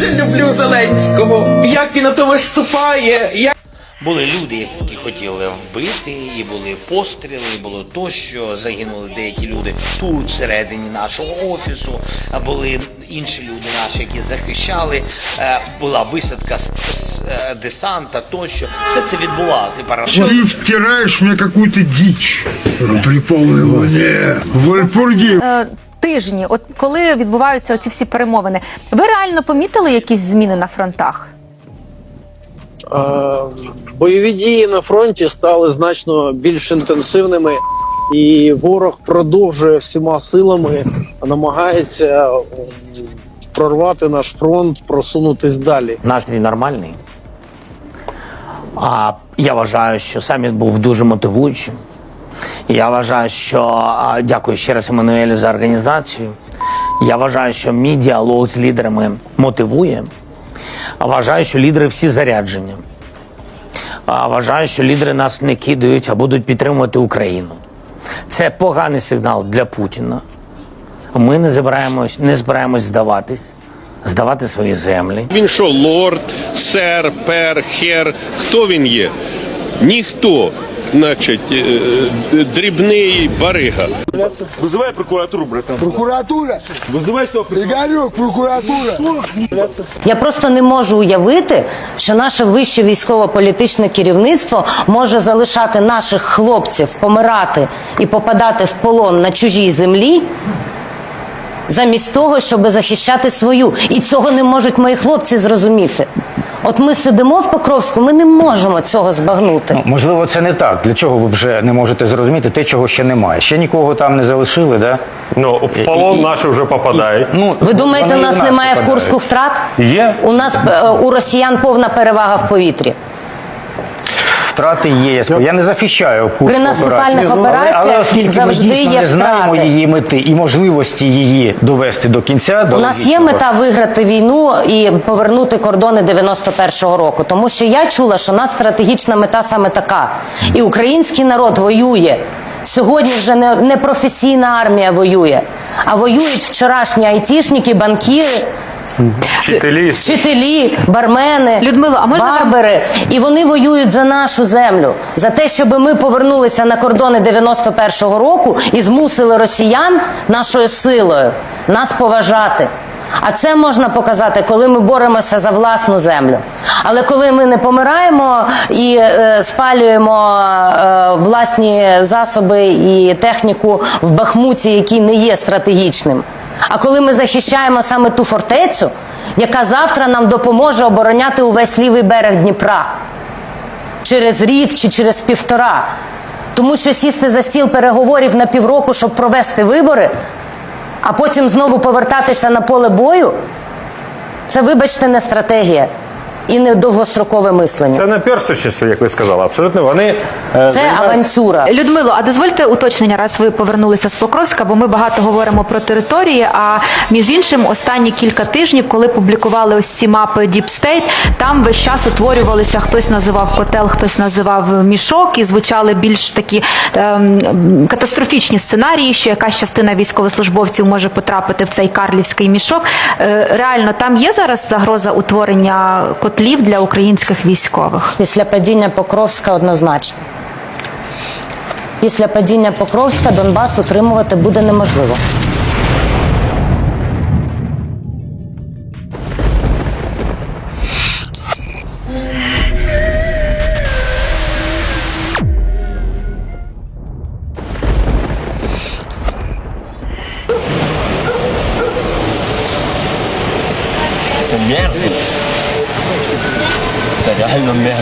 дуже люблю Зеленського. Як він на то виступає, як Були люди, які хотіли вбити, і були постріли, і було тощо. Загинули деякі люди тут, всередині нашого офісу. А були інші люди наші, які захищали. Е, Була висадка з, е, десанта, тощо. Все це відбувалося. І парашут. Ты втираешь мне какую-то дичь при полной. В Вальпурге Е, Тижні, от коли відбуваються оці всі перемовини, ви реально помітили якісь зміни на фронтах? Е, Бойові дії на фронті стали значно більш інтенсивними, і ворог продовжує всіма силами, намагається прорвати наш фронт, просунутись далі. Настрій нормальний. А я вважаю, що саміт був дуже мотивуючим. Я вважаю, що дякую ще раз Еммануелю за організацію. Я вважаю, що мій діалог з лідерами мотивує. Вважаю, що лідери всі заряджені. Вважаю, що лідери нас не кидають, а будуть підтримувати Україну. Це поганий сигнал для Путіна. Ми не збираємось, не збираємось здаватись, здавати свої землі. Він що, лорд, сер, пер, хер? Хто він є? Ніхто Значить, е, е, дрібний барига. Вызывай прокуратуру, братан. Прокуратура! Вызывай сюда прокуратуру. Игорек, прокуратура! Я просто не можу уявити, що наше вище військово-політичне керівництво може залишати наших хлопців помирати і попадати в полон на чужій землі. Замість того, щоб захищати свою. І цього не можуть мої хлопці зрозуміти. От ми сидимо в Покровську, ми не можемо цього збагнути. Ну, можливо, це не так. Для чого ви вже не можете зрозуміти те, чого ще немає? Ще нікого там не залишили, да? Ну, в полон наші вже попадають. Ну, Ви думаєте, у вони і нас в немає в попадають. Курську втрат? Є. У нас е, у росіян повна перевага в повітрі. Втрати є. Я скажу. Я не захищаю Курську При наступальних операціях але, але оскільки завжди ми дійсно є не знаємо втрати. її мети і можливості її довести до кінця, до У нас є мета виграти війну і повернути кордони 91-го року. Тому що я чула, що у нас стратегічна мета саме така. І український народ воює. Сьогодні вже не, не професійна армія воює, а воюють вчорашні айтішники, банкіри. Вчителі. Вчителі, бармени, Людмило, а можна вам- барбери, і вони воюють за нашу землю, за те, щоб ми повернулися на кордони 91-го року і змусили росіян нашою силою нас поважати. А це можна показати, коли ми боремося за власну землю. Але коли ми не помираємо і е, спалюємо е, власні засоби і техніку в Бахмуті, який не є стратегічним. А коли ми захищаємо саме ту фортецю, яка завтра нам допоможе обороняти увесь лівий берег Дніпра через рік чи через півтора. Тому що сісти за стіл переговорів на півроку, щоб провести вибори, а потім знову повертатися на поле бою, це, вибачте, не стратегія і не довгострокове мислення. Це не персичество, як ви сказали. Абсолютно вони е, Це займаються- авантюра. Людмило, а дозвольте уточнення, раз ви повернулися з Покровська, бо ми багато говоримо про території. А між іншим, останні кілька тижнів, коли публікували ось ці мапи Deep State, там весь час утворювалися, хтось називав котел, хтось називав мішок, і звучали більш такі ем, катастрофічні сценарії, що якась частина військовослужбовців може потрапити в цей карлівський мішок. Е, реально, там є зараз загроза утворення котлів для українських військових. Після падіння Покровська однозначно. Після падіння Покровська Донбас утримувати буде неможливо. Це мерзость. Ya no mehr.